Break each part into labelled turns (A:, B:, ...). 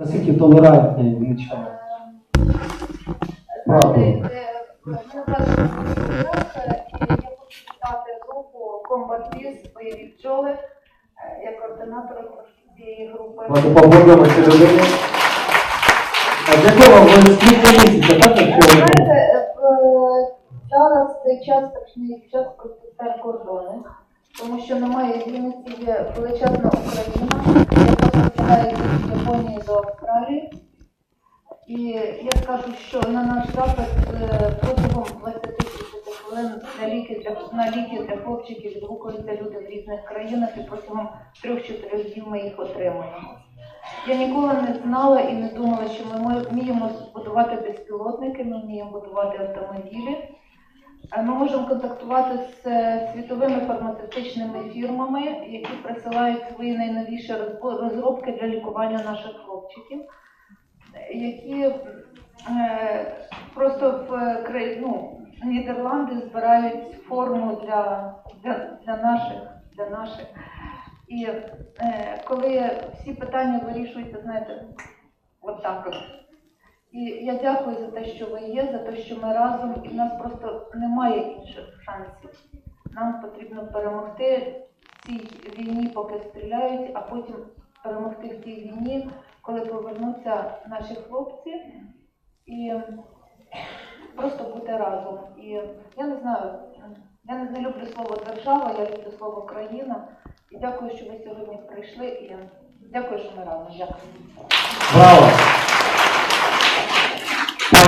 A: Наскільки толерантні вінничани? Правда.
B: Мене звати і я хочу вітати групу Biz бойові е, як координатор цієї групи.
A: Давайте поаплодуємо цій людині. А для кого ви квітня місяця, так?
B: Е,
A: ви
B: Знаєте, е, зараз цей час страшний час протистати кордони, тому що немає Вінниці, є величезна Україна, до І я скажу, що на наш запит е, протягом 20-30 хвилин на ліки для на ліки для хлопчиків відгукуються люди в різних країнах, і протягом 3-4 днів ми їх отримуємо. Я ніколи не знала і не думала, що ми вміємо будувати безпілотники, ми вміємо будувати автомобілі. Е, Ми можемо контактувати з е, світовими фармацевтичними фірмами, які присилають свої найновіші розробки для лікування наших хлопчиків, які е, просто в ну, Нідерланди збирають форму для, для, для наших для наших. І е, коли всі питання вирішуються, знаєте, от так от. І я дякую за те, що ви є, за те, що ми разом, і в нас просто немає інших шансів. Нам потрібно перемогти в цій війні, поки стріляють, а потім перемогти в тій війні, коли повернуться наші хлопці, і просто бути разом. І я не знаю, я не люблю слово держава, я люблю слово країна. І дякую, що ви сьогодні прийшли. І дякую, що ми разом. Дякую.
A: Браво!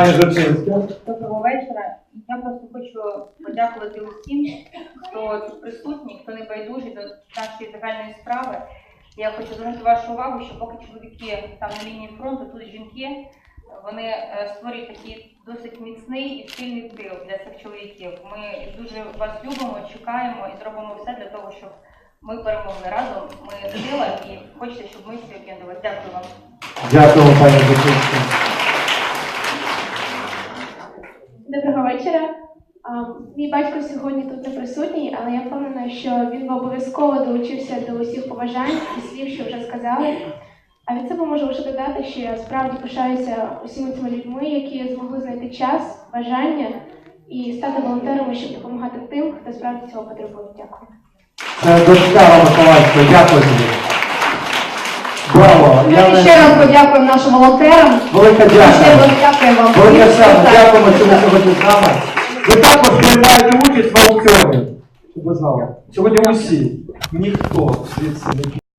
A: Пані Журчинська.
C: Доброго вечора. Я просто хочу подякувати усім, хто тут присутній, хто не байдужий до нашої загальної справи. Я хочу звернути вашу увагу, що поки чоловіки там на лінії фронту, тут жінки, вони е, створюють такий досить міцний і сильний тил для цих чоловіків. Ми дуже вас любимо, чекаємо і зробимо все для того, щоб ми перемогли разом. Ми сила і хочеться, щоб ми всі об'єднувалися. Дякую вам.
A: Дякуємо, пані Журчинська.
D: Доброго вечора. Мій батько сьогодні тут не присутній, але я впевнена, що він би обов'язково долучився до усіх побажань і слів, що вже сказали. А від себе можу лише додати, що я справді пишаюся усіма цими людьми, які змогли знайти час, бажання і стати волонтерами, щоб допомагати тим, хто справді цього потребує. Дякую.
A: Це дочка Миколаївська, дякую. Браво! Я
E: Ми
A: не...
E: ще раз подякуємо нашим волонтерам.
A: Велика дякую.
E: вам.
A: Велика дякуємо, що ви сьогодні з нами. Ви також приймаєте участь в аукціоні. Щоб ви знали. Сьогодні усі. Ніхто звідси не